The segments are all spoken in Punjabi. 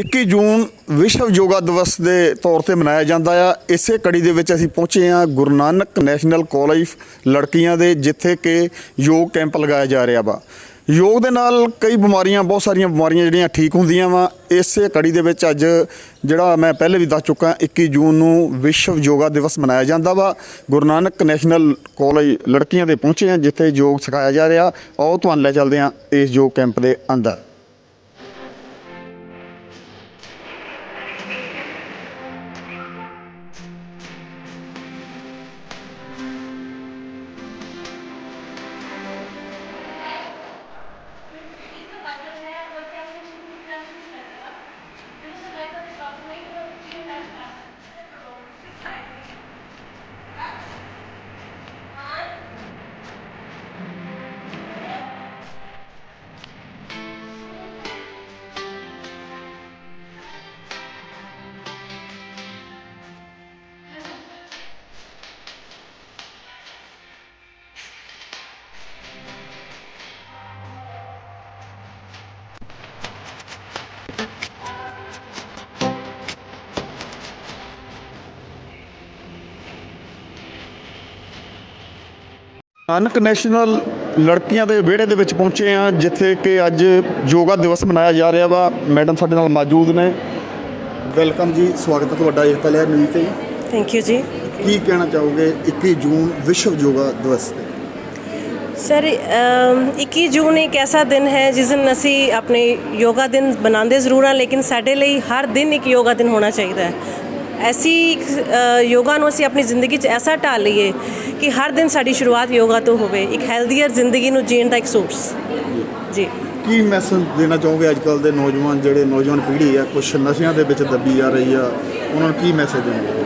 21 ਜੂਨ ਵਿਸ਼ਵ ਯੋਗਾ ਦਿਵਸ ਦੇ ਤੌਰ ਤੇ ਮਨਾਇਆ ਜਾਂਦਾ ਆ। ਇਸੇ ਕੜੀ ਦੇ ਵਿੱਚ ਅਸੀਂ ਪਹੁੰਚੇ ਆ ਗੁਰੂ ਨਾਨਕ ਨੈਸ਼ਨਲ ਕਾਲਜ ਲੜਕੀਆਂ ਦੇ, ਜਿੱਥੇ ਕਿ ਯੋਗ ਕੈਂਪ ਲਗਾਇਆ ਜਾ ਰਿਹਾ ਵਾ। ਯੋਗ ਦੇ ਨਾਲ ਕਈ ਬਿਮਾਰੀਆਂ, ਬਹੁਤ ਸਾਰੀਆਂ ਬਿਮਾਰੀਆਂ ਜਿਹੜੀਆਂ ਠੀਕ ਹੁੰਦੀਆਂ ਵਾ। ਇਸੇ ਕੜੀ ਦੇ ਵਿੱਚ ਅੱਜ ਜਿਹੜਾ ਮੈਂ ਪਹਿਲੇ ਵੀ ਦੱਸ ਚੁੱਕਾ 21 ਜੂਨ ਨੂੰ ਵਿਸ਼ਵ ਯੋਗਾ ਦਿਵਸ ਮਨਾਇਆ ਜਾਂਦਾ ਵਾ। ਗੁਰੂ ਨਾਨਕ ਨੈਸ਼ਨਲ ਕਾਲਜ ਲੜਕੀਆਂ ਦੇ ਪਹੁੰਚੇ ਆ ਜਿੱਥੇ ਯੋਗ ਸਿਖਾਇਆ ਜਾ ਰਿਹਾ। ਆਓ ਤੁਹਾਨੂੰ ਲੈ ਚੱਲਦੇ ਆ ਇਸ ਯੋਗ ਕੈਂਪ ਦੇ ਅੰਦਰ। ਨਾਨਕ ਨੈਸ਼ਨਲ ਲੜਕੀਆਂ ਦੇ ਵਿਹੜੇ ਦੇ ਵਿੱਚ ਪਹੁੰਚੇ ਆ ਜਿੱਥੇ ਕਿ ਅੱਜ ਯੋਗਾ ਦਿਵਸ ਮਨਾਇਆ ਜਾ ਰਿਹਾ ਵਾ। ਮੈਡਮ ਸਾਡੇ ਨਾਲ ਮੌਜੂਦ ਨੇ। ਵੈਲਕਮ ਜੀ ਸਵਾਗਤ ਹੈ ਤੁਹਾਡਾ ਏਕਤਾ ਲਹਿਰ ਨਿਊਜ਼ ਤੇ ਥੈਂਕ ਯੂ ਜੀ। ਕੀ ਕਹਿਣਾ ਚਾਹੋਗੇ 21 ਜੂਨ ਵਿਸ਼ਵ ਯੋਗਾ ਦਿਵਸ ਤੇ? ਸਰ ਅਮ, 21 ਜੂਨ ਇੱਕ ਐਸਾ ਦਿਨ ਹੈ ਜਿਸ ਦਿਨ ਅਸੀਂ ਆਪਣੇ ਯੋਗਾ ਦਿਨ ਬਣਾਉਂਦੇ ਜ਼ਰੂਰ ਹਾਂ ਲੇਕਿਨ ਸਾਡੇ ਲਈ ਹਰ ਦਿਨ ਇੱਕ ਯੋਗਾ ਦਿਨ ਹੋਣਾ ਚਾਹੀਦਾ ਹੈ। ਐਸੀ ਯੋਗਾ ਨੂੰ ਅਸੀਂ ਆਪਣੀ ਜ਼ਿੰਦਗੀ 'ਚ ਐਸਾ ਢਾਲ ਲਈਏ ਕਿ ਹਰ ਦਿਨ ਸਾਡੀ ਸ਼ੁਰੂਆਤ ਯੋਗਾ ਤੋਂ ਹੋਵੇ ਇੱਕ ਹੈਲਦੀਅਰ ਜ਼ਿੰਦਗੀ ਨੂੰ ਜੀਣ ਦਾ ਇੱਕ ਸੋਰਸ ਜੀ। ਕੀ ਮੈਸੇਜ ਦੇਣਾ ਚਾਹੋਗੇ ਅੱਜ ਕੱਲ ਦੇ ਨੌਜਵਾਨ ਜਿਹੜੇ ਨੌਜਵਾਨ ਪੀੜ੍ਹੀ ਆ ਕੁਝ ਨਸ਼ਿਆਂ ਦੇ ਵਿੱਚ ਦੱਬੀ ਜਾ ਰਹੀ ਆ ਉਹਨਾਂ ਨੂੰ ਕੀ ਮੈਸੇਜ ਦੇਣਾ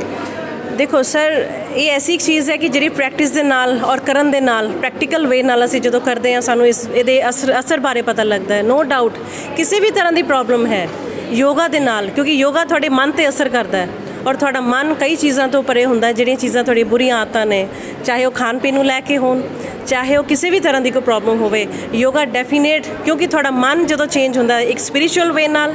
ਦੇਖੋ ਸਰ ਇਹ ਐਸੀ ਇੱਕ ਚੀਜ਼ ਹੈ ਕਿ ਜਿਹੜੀ ਪ੍ਰੈਕਟਿਸ ਦੇ ਨਾਲ ਔਰ ਕਰਨ ਦੇ ਨਾਲ ਪ੍ਰੈਕਟੀਕਲ ਵੇ ਨਾਲ ਅਸੀਂ ਜਦੋਂ ਕਰਦੇ ਹਾਂ ਸਾਨੂੰ ਇਸ ਇਹਦੇ ਅਸਰ ਅਸਰ ਬਾਰੇ ਪਤਾ ਲੱਗਦਾ ਹੈ। ਨੋ ਡਾਊਟ ਕਿਸੇ ਵੀ ਤਰ੍ਹਾਂ ਦੀ ਪ੍ਰੋਬਲਮ ਹੈ ਯੋਗਾ ਦੇ ਨਾਲ ਕਿਉਂਕਿ ਯੋਗਾ ਤੁਹਾਡੇ ਮਨ ਤੇ ਅਸਰ ਕਰਦਾ ਹੈ। ਔਰ ਤੁਹਾਡਾ ਮਨ ਕਈ ਚੀਜ਼ਾਂ ਤੋਂ ਪਰੇ ਹੁੰਦਾ ਜਿਹੜੀਆਂ ਚੀਜ਼ਾਂ ਤੁਹਾਡੀਆਂ ਬੁਰੀਆਂ ਆਦਤਾਂ ਨੇ ਚਾਹੇ ਉਹ ਖਾਣ ਪੀਣ ਨੂੰ ਲੈ ਕੇ ਹੋਣ ਚਾਹੇ ਉਹ ਕਿਸੇ ਵੀ ਤਰ੍ਹਾਂ ਦੀ ਕੋਈ ਪ੍ਰੋਬਲਮ ਹੋਵੇ ਯੋਗਾ ਡੈਫੀਨੇਟ ਕਿਉਂਕਿ ਤੁਹਾਡਾ ਮਨ ਜਦੋਂ ਚੇਂਜ ਹੁੰਦਾ ਇੱਕ ਸਪਿਰਚੁਅਲ ਵੇ ਨਾਲ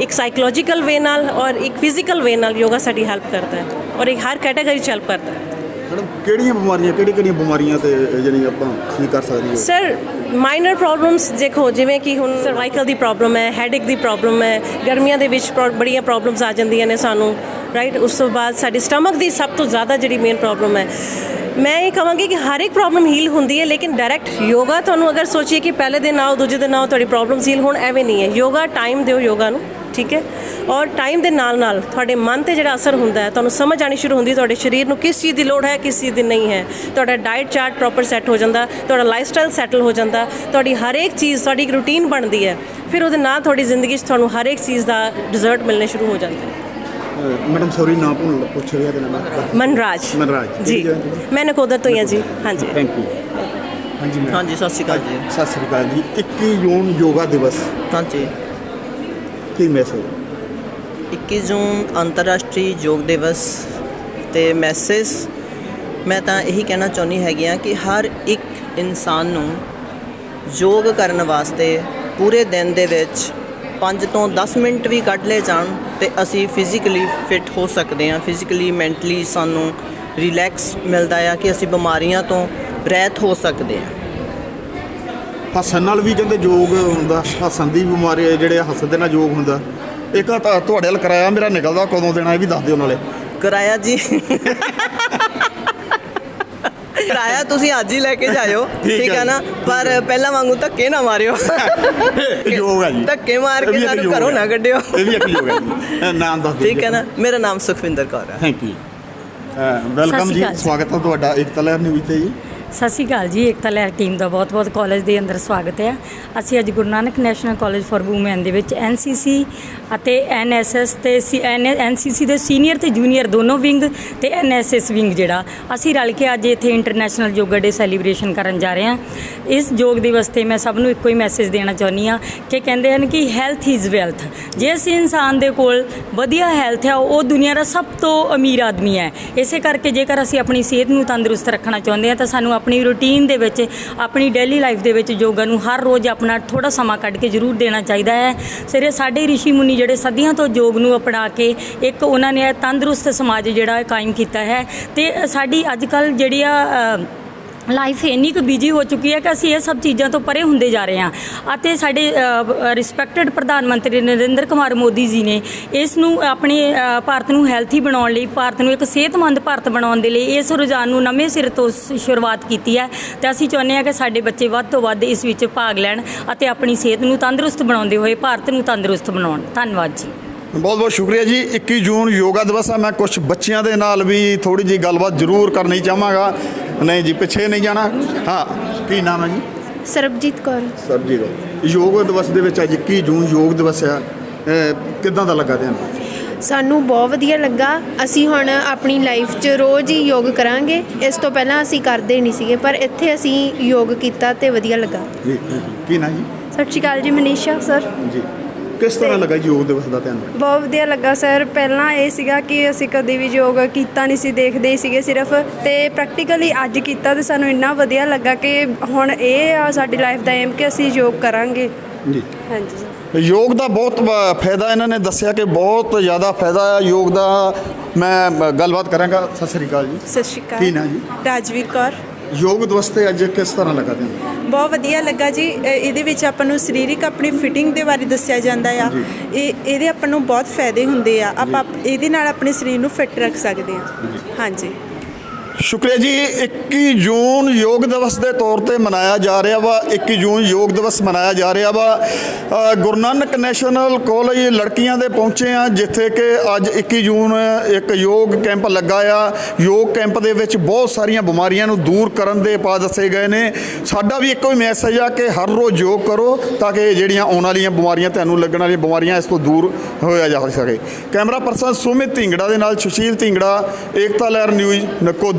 ਇੱਕ ਸਾਈਕੋਲੋਜੀਕਲ ਵੇ ਨਾਲ ਔਰ ਇੱਕ ਫਿਜ਼ੀਕਲ ਵੇ ਨਾਲ ਯੋਗਾ ਸਾਡੀ ਹੈਲਪ ਕਰਦਾ ਹੈ ਔਰ ਇਹ ਹਰ ਕੈਟਾਗਰੀ ਚ ਹੈਲਪ ਕਰਦਾ ਹੈ। ਮੈਡਮ ਕਿਹੜੀਆਂ ਬਿਮਾਰੀਆਂ ਕਿਹੜੀ ਕਿਹੜੀਆਂ ਬਿਮਾਰੀਆਂ ਤੇ ਜਿਹੜੀ ਆਪਾਂ ਠੀਕ ਕਰ ਸਕਦੇ ਹਾਂ? ਸਰ ਮਾਈਨਰ ਪ੍ਰੋਬਲਮਸ ਦੇਖੋ ਜਿਵੇਂ ਕਿ ਹੁਣ ਸਰਵਾਈਕਲ ਦੀ ਪ੍ਰੋਬਲਮ ਹੈ ਹੈਡੇਕ ਦੀ ਪ੍ਰੋਬਲਮ ਹੈ ਗਰਮੀਆਂ ਦੇ ਵਿੱਚ ਬੜੀਆਂ ਪ੍ਰੋਬਲਮਸ ਆ ਜਾਂਦੀਆਂ ਨੇ ਸਾਨੂੰ। ਰਾਈਟ ਉਸ ਤੋਂ ਬਾਅਦ ਸਾਡੀ ਸਟਮਕ ਦੀ ਸਭ ਤੋਂ ਜ਼ਿਆਦਾ ਜਿਹੜੀ ਮੇਨ ਪ੍ਰੋਬਲਮ ਹੈ। ਮੈਂ ਇਹ ਕਹਾਂਗੀ ਕਿ ਹਰ ਇੱਕ ਪ੍ਰੋਬਲਮ ਹੀਲ ਹੁੰਦੀ ਹੈ, ਲੇਕਿਨ ਡਾਇਰੈਕਟ ਯੋਗਾ ਤੁਹਾਨੂੰ ਅਗਰ ਸੋਚੀਏ ਕਿ ਪਹਿਲੇ ਦਿਨ ਆਓ, ਦੂਜੇ ਦਿਨ ਆਓ, ਤੁਹਾਡੀ ਪ੍ਰੋਬਲਮਸ ਹੀਲ ਹੋਣ, ਐਵੇਂ ਨਹੀਂ ਹੈ। ਯੋਗਾ ਟਾਈਮ ਦਿਓ ਯੋਗਾ ਨੂੰ, ਠੀਕ ਹੈ? ਔਰ ਟਾਈਮ ਦੇ ਨਾਲ ਨਾਲ ਤੁਹਾਡੇ ਮਨ ਤੇ ਜਿਹੜਾ ਅਸਰ ਹੁੰਦਾ ਹੈ, ਤੁਹਾਨੂੰ ਸਮਝ ਆਣੀ ਸ਼ੁਰੂ ਹੁੰਦੀ ਤੁਹਾਡੇ ਸਰੀਰ ਨੂੰ ਕਿਸ ਚੀਜ਼ ਦੀ ਲੋੜ ਹੈ, ਕਿਸ ਚੀਜ਼ ਦੀ ਨਹੀਂ ਹੈ। ਤੁਹਾਡਾ ਡਾਈਟ ਚਾਰਟ ਪ੍ਰੋਪਰ ਸੈੱਟ ਹੋ ਜਾਂਦਾ, ਤੁਹਾਡਾ ਲਾਈਫਸਟਾਈਲ ਸੈਟਲ ਹੋ ਜਾਂਦਾ, ਤੁਹਾਡੀ ਹਰ ਇੱਕ ਚੀਜ਼, ਤੁਹਾਡੀ ਇੱਕ ਰੂਟੀਨ ਬਣਦੀ ਹੈ। ਫਿਰ ਉਹਦੇ ਨਾਲ ਤੁਹਾਡੀ ਜ਼ਿੰਦਗੀ 'ਚ ਤੁਹਾਨੂੰ ਹਰ ਇੱਕ ਚੀਜ਼ ਦਾ ਡਿਜ਼ਰਟ ਮਿਲਣੇ ਸ਼ੁਰੂ ਹੋ ਜਾਂਦੇ ਹੈ ਮੈਡਮ ਸੌਰੀ ਨਾ ਭੁੱਲ ਪੁੱਛ ਰਿਹਾ ਤੇ ਨਾ ਮਨਰਾਜ। ਮਨਰਾਜ। ਜੀ? ਮੈਂ ਨਕੋਦਰ ਤੋਂ ਹੀ ਹਾਂ ਜੀ। ਹਾਂਜੀ। ਥੈਂਕ ਯੂ ਹਾਂਜੀ ਮੈਮ ਹਾਂਜੀ ਸਤਿ ਸ਼੍ਰੀ ਅਕਾਲ ਜੀ। ਸਤਿ ਸ੍ਰੀ ਅਕਾਲ ਜੀ। 21 ਜੂਨ ਯੋਗਾ ਦਿਵਸ। ਹਾਂਜੀ। ਕੀ ਮੈਸੇਜ 21 ਜੂਨ ਅੰਤਰਰਾਸ਼ਟਰੀ ਯੋਗ ਦਿਵਸ ਤੇ ਮੈਸੇਜ ਮੈਂ ਤਾਂ ਇਹੀ ਕਹਿਣਾ ਚਾਹੁੰਦੀ ਹੈਗੀ ਆ ਕਿ ਹਰ ਇੱਕ ਇਨਸਾਨ ਨੂੰ ਯੋਗ ਕਰਨ ਵਾਸਤੇ ਪੂਰੇ ਦਿਨ ਦੇ ਵਿੱਚ 5 ਤੋਂ 10 ਮਿੰਟ ਵੀ ਕੱਢ ਲਏ ਜਾਣ ਤੇ ਅਸੀਂ ਫਿਜ਼ੀਕਲੀ ਫਿਟ ਹੋ ਸਕਦੇ ਹਾਂ। ਫਿਜ਼ੀਕਲੀ ਮੈਂਟਲੀ ਸਾਨੂੰ ਰਿਲੈਕਸ ਮਿਲਦਾ ਆ ਕਿ ਅਸੀਂ ਬਿਮਾਰੀਆਂ ਤੋਂ ਰਹਿਤ ਹੋ ਸਕਦੇ ਹਾਂ। ਹੱਸਣ ਨਾਲ ਵੀ ਕਹਿੰਦੇ ਯੋਗ ਹੁੰਦਾ ਹੱਸਣ ਦੀ ਬਿਮਾਰੀ ਜਿਹੜੇ ਹੱਸਦੇ ਨਾਲ ਯੋਗ ਹੁੰਦਾ। ਇੱਕ ਤਾਂ ਤੁਹਾਡੇ ਨਾਲ ਕਰਾਇਆ ਮੇਰਾ ਨਿਕਲਦਾ ਕਦੋਂ ਦੇਣਾ ਇਹ ਵੀ ਦੱਸ ਦਿਓ ਨਾਲੇ। ਕਿਰਾਇਆ ਜੀ। ਕਿਰਾਇਆ ਤੁਸੀਂ ਅੱਜ ਹੀ ਲੈ ਕੇ ਜਾਇਓ ਠੀਕ ਹੈ ਨਾ? ਪਰ ਪਹਿਲਾਂ ਵਾਂਗੂ ਧੱਕੇ ਨਾ ਮਾਰਿਓ। ਇਹ ਯੋਗ ਹੈ ਜੀ। ਧੱਕੇ ਮਾਰ ਕੇ ਇੱਕ ਸਾਨੂੰ ਘਰੋਂ। ਨਾ ਕੱਢਿਓ। ਇਹ ਵੀ ਇੱਕ ਯੋਗ ਹੈ ਨਾਮ ਦੱਸ ਦਿਓ ਠੀਕ ਹੈ ਨਾ? ਮੇਰਾ ਨਾਮ ਸੁਖਵਿੰਦਰ ਕੌਰ ਹੈ ਥੈਂਕ ਯੂ ਵੈਲਕਮ ਜੀ। ਸਵਾਗਤ ਹੈ ਤੁਹਾਡਾ ਏਕਤਾ ਲਹਿਰ ਨਿਊਜ਼ ਤੇ ਜੀ। ਸਤਿ ਸ਼੍ਰੀ ਅਕਾਲ ਜੀ, ਏਕਤਾ ਲਹਿਰ ਟੀਮ ਦਾ ਬਹੁਤ-ਬਹੁਤ ਕਾਲਜ ਦੇ ਅੰਦਰ ਸਵਾਗਤ ਹੈ। ਅਸੀਂ ਅੱਜ Guru Nanak national college for women ਦੇ ਵਿੱਚ ਐਨਸੀਸੀ ਅਤੇ ਐਨਐਸਐਸ ਤੇ ਐਨਸੀਸੀ ਦੇ ਸੀਨੀਅਰ ਤੇ ਜੂਨੀਅਰ ਦੋਨੋਂ ਵਿੰਗ ਤੇ ਐਨਐਸਐਸ ਵਿੰਗ ਜਿਹੜਾ। ਅਸੀਂ ਰਲ ਕੇ ਅੱਜ ਇੱਥੇ ਇੰਟਰਨੈਸ਼ਨਲ ਯੋਗਾ ਡੇ ਸੈਲੀਬ੍ਰੇਸ਼ਨ ਕਰਨ ਜਾ ਰਹੇ ਹਾਂ। ਇਸ ਯੋਗ ਦਿਵਸ ਤੇ ਮੈਂ ਸਭ ਨੂੰ ਇੱਕੋ ਹੀ ਮੈਸੇਜ ਦੇਣਾ ਚਾਹੁੰਦੀ ਹਾਂ ਕਿ ਕਹਿੰਦੇ ਹਨ ਕਿ ਹੈਲਥ ਇਜ਼ ਵੈਲਥ। ਜਿਸ ਇਨਸਾਨ ਦੇ ਕੋਲ ਵਧੀਆ ਹੈਲਥ ਹੈ, ਉਹ ਦੁਨੀਆ ਦਾ ਸਭ ਤੋਂ ਅਮੀਰ ਆਦਮੀ ਹੈ। ਇਸੇ ਕਰਕੇ ਜੇਕਰ ਅਸੀਂ ਆਪਣੀ ਸਿਹਤ ਨੂੰ ਤੰਦਰੁਸਤ ਰੱਖਣਾ ਚਾਹੁੰਦੇ ਹਾਂ ਤਾਂ ਸਾਨੂੰ ਆਪਣੀ ਰੁਟੀਨ ਦੇ ਵਿੱਚ, ਆਪਣੀ ਡੇਲੀ ਲਾਈਫ ਦੇ ਵਿੱਚ ਯੋਗਾ ਨੂੰ ਹਰ ਰੋਜ਼ ਆਪਣਾ ਥੋੜਾ ਸਮਾਂ ਕੱਢ ਕੇ ਜ਼ਰੂਰ ਦੇਣਾ ਚਾਹੀਦਾ ਹੈ। ਸਿਰੇ ਸਾਡੇ ਰਿਸ਼ੀ ਮੁਨੀ ਜਿਹੜੇ ਸਦੀਆਂ ਤੋਂ ਯੋਗ ਨੂੰ ਅਪਣਾ ਕੇ ਇੱਕ ਉਹਨਾਂ ਨੇ ਤੰਦਰੁਸਤ ਸਮਾਜ ਜਿਹੜਾ ਕਾਇਮ ਕੀਤਾ ਹੈ ਤੇ ਸਾਡੀ ਅੱਜ ਕੱਲ ਜਿਹੜੀ ਆ ਲਾਈਫ ਇੰਨੀ ਕੁ ਬਿਜ਼ੀ ਹੋ ਚੁੱਕੀ ਹੈ ਕਿ ਅਸੀਂ ਇਹ ਸਭ ਚੀਜ਼ਾਂ ਤੋਂ ਪਰੇ ਹੁੰਦੇ ਜਾ ਰਹੇ ਹਾਂ। ਅਤੇ ਸਾਡੇ ਰਿਸਪੈਕਟਡ ਪ੍ਰਧਾਨ ਮੰਤਰੀ ਨਰਿੰਦਰ ਕੁਮਾਰ ਮੋਦੀ ਜੀ ਨੇ ਇਸ ਨੂੰ ਆਪਣੇ ਭਾਰਤ ਨੂੰ ਹੈਲਥੀ ਬਣਾਉਣ ਲਈ, ਭਾਰਤ ਨੂੰ ਇੱਕ ਸਿਹਤਮੰਦ ਭਾਰਤ ਬਣਾਉਣ ਦੇ ਲਈ ਇਸ ਰੁਝਾਨ ਨੂੰ ਨਵੇਂ ਸਿਰ ਤੋਂ ਸ਼ੁਰੂਆਤ ਕੀਤੀ ਹੈ। ਤੇ ਅਸੀਂ ਚਾਹੁੰਦੇ ਹਾਂ ਕਿ ਸਾਡੇ ਬੱਚੇ ਵੱਧ ਤੋਂ ਵੱਧ ਇਸ ਵਿੱਚ ਭਾਗ ਲੈਣ ਅਤੇ ਆਪਣੀ ਸਿਹਤ ਨੂੰ ਤੰਦਰੁਸਤ ਬਣਾਉਂਦੇ ਹੋਏ ਭਾਰਤ ਨੂੰ ਤੰਦਰੁਸਤ ਬਣਾਉਣ। ਧੰਨਵਾਦ ਜੀ। ਬਹੁਤ ਬਹੁਤ ਸ਼ੁਕਰੀਆ ਜੀ। 21 ਜੂਨ ਯੋਗਾ ਦਿਵਸ ਆ। ਮੈਂ ਕੁਝ ਬੱਚਿਆਂ ਦੇ ਨਾਲ ਵੀ ਥੋੜੀ ਜੀ ਗੱਲਬਾਤ ਜ਼ਰੂਰ ਕਰਨੀ ਚਾਹਾਂਗਾ। ਨਹੀਂ ਜੀ ਪਿੱਛੇ ਨਹੀਂ ਜਾਣਾ। ਹਾਂ। ਕੀ ਨਾਮ ਹੈ ਜੀ? ਸਰਬਜੀਤ ਕੌਰ। ਸਰਬਜੀਤ ਯੋਗ ਦਿਵਸ ਦੇ ਵਿੱਚ ਅੱਜ 21 ਜੂਨ ਯੋਗ ਦਿਵਸ ਆ? ਕਿੱਦਾਂ ਦਾ ਲੱਗਾ ਤੁਹਾਨੂੰ? ਸਾਨੂੰ ਬਹੁਤ ਵਧੀਆ ਲੱਗਾ। ਅਸੀਂ ਹੁਣ ਆਪਣੀ ਲਾਈਫ 'ਚ ਰੋਜ਼ ਹੀ ਯੋਗ ਕਰਾਂਗੇ। ਇਸ ਤੋਂ ਪਹਿਲਾਂ ਅਸੀਂ ਕਰਦੇ ਨਹੀਂ ਸੀਗੇ ਪਰ ਇੱਥੇ ਅਸੀਂ ਯੋਗ ਕੀਤਾ ਤੇ ਵਧੀਆ ਲੱਗਾ। ਜੀ। ਕੀ ਨਾਮ ਜੀ? ਸਤਿ ਸ਼੍ਰੀ ਅਕਾਲ ਜੀ ਮਨੀਸ਼ਾ ਸਰ। ਜੀ। ਕਿਸ ਤਰ੍ਹਾਂ ਲੱਗਾ ਯੋਗ ਦਿਵਸ ਦਾ ਤੁਹਾਨੂੰ ਬਹੁਤ ਵਧੀਆ ਲੱਗਾ ਸਰ। ਪਹਿਲਾਂ ਇਹ ਸੀਗਾ ਕਿ ਅਸੀਂ ਕਦੇ ਵੀ ਯੋਗ ਕੀਤਾ ਨਹੀਂ ਸੀ ਦੇਖਦੇ ਹੀ ਸੀਗੇ ਸਿਰਫ। ਤੇ ਪ੍ਰੈਕਟੀਕਲੀ ਅੱਜ ਕੀਤਾ ਤੇ ਸਾਨੂੰ ਇੰਨਾ ਵਧੀਆ ਲੱਗਾ ਕਿ ਹੁਣ ਇਹ ਆ ਸਾਡੀ ਲਾਈਫ ਦਾ ਏਮ ਕਿ ਅਸੀਂ ਯੋਗ ਕਰਾਂਗੇ। ਜੀ। ਹਾਂਜੀ ਯੋਗ ਦਾ ਬਹੁਤ ਫਾਇਦਾ ਇਹਨਾਂ ਨੇ ਦੱਸਿਆ ਕਿ ਬਹੁਤ ਜ਼ਿਆਦਾ ਫਾਇਦਾ ਹੈ ਯੋਗ ਦਾ ਮੈਂ ਗੱਲਬਾਤ ਕਰਾਂਗਾ। ਸਤਿ ਸ੍ਰੀ ਅਕਾਲ ਜੀ। ਸਤਿ ਸ਼੍ਰੀ ਅਕਾਲ। ਕੀ ਨਾਂ ਜੀ? ਰਾਜਵੀਰ ਕੌਰ। ਯੋਗ ਦਿਵਸ ਤੇ ਅੱਜ ਕਿਸ ਤਰ੍ਹਾਂ ਲੱਗਾ ਤੁਹਾਨੂੰ ਬਹੁਤ ਵਧੀਆ ਲੱਗਾ ਜੀ। ਅ, ਇਹਦੇ ਵਿੱਚ ਆਪਾਂ ਨੂੰ ਸਰੀਰਕ ਆਪਣੀ ਫਿਟਿੰਗ ਦੇ ਬਾਰੇ ਦੱਸਿਆ ਜਾਂਦਾ ਆ। ਇਹ ਇਹਦੇ ਆਪਾਂ ਨੂੰ ਬਹੁਤ ਫਾਇਦੇ ਹੁੰਦੇ ਆ। ਆਪਾਂ ਇਹਦੇ ਨਾਲ ਆਪਣੇ ਸਰੀਰ ਨੂੰ ਫਿੱਟ ਰੱਖ ਸਕਦੇ ਆ। ਹਾਂਜੀ। ਸ਼ੁਕਰੀਆ ਜੀ 21 ਜੂਨ ਯੋਗ ਦਿਵਸ ਦੇ ਤੌਰ ਤੇ ਮਨਾਇਆ ਜਾ ਰਿਹਾ ਵਾ 21 ਜੂਨ ਯੋਗ ਦਿਵਸ ਮਨਾਇਆ ਜਾ ਰਿਹਾ ਵਾ। ਗੁਰੂ ਨਾਨਕ ਨੈਸ਼ਨਲ ਕਾਲਜ ਲੜਕੀਆਂ ਦੇ ਪਹੁੰਚੇ ਆ, ਜਿੱਥੇ ਕਿ ਅੱਜ 21 ਜੂਨ ਇੱਕ ਯੋਗ ਕੈਂਪ ਲੱਗਾ ਆ। ਯੋਗ ਕੈਂਪ ਦੇ ਵਿੱਚ ਬਹੁਤ ਸਾਰੀਆਂ ਬਿਮਾਰੀਆਂ ਨੂੰ ਦੂਰ ਕਰਨ ਦੇ ਉਪਾਅ ਦੱਸੇ ਗਏ ਨੇ। ਸਾਡਾ ਵੀ ਇੱਕੋ ਹੀ ਮੈਸੇਜ ਆ ਕਿ ਹਰ ਰੋਜ਼ ਯੋਗ ਕਰੋ, ਤਾਂ ਕਿ ਜਿਹੜੀਆਂ ਆਉਣ ਵਾਲੀਆਂ ਬਿਮਾਰੀਆਂ, ਤੁਹਾਨੂੰ ਲੱਗਣ ਵਾਲੀਆਂ ਬਿਮਾਰੀਆਂ ਇਸ ਤੋਂ ਦੂਰ ਹੋਇਆ ਜਾ ਸਕੇ। ਕੈਮਰਾ ਪਰਸਨ ਸੁਮਿਤ ਢਿੰਗੜਾ ਦੇ ਨਾਲ ਸੁਸ਼ੀਲ ਢਿੰਗੜਾ, ਏਕਤਾ ਲਹਿਰ ਨਿਊਜ਼ ਨਕੋਦਾ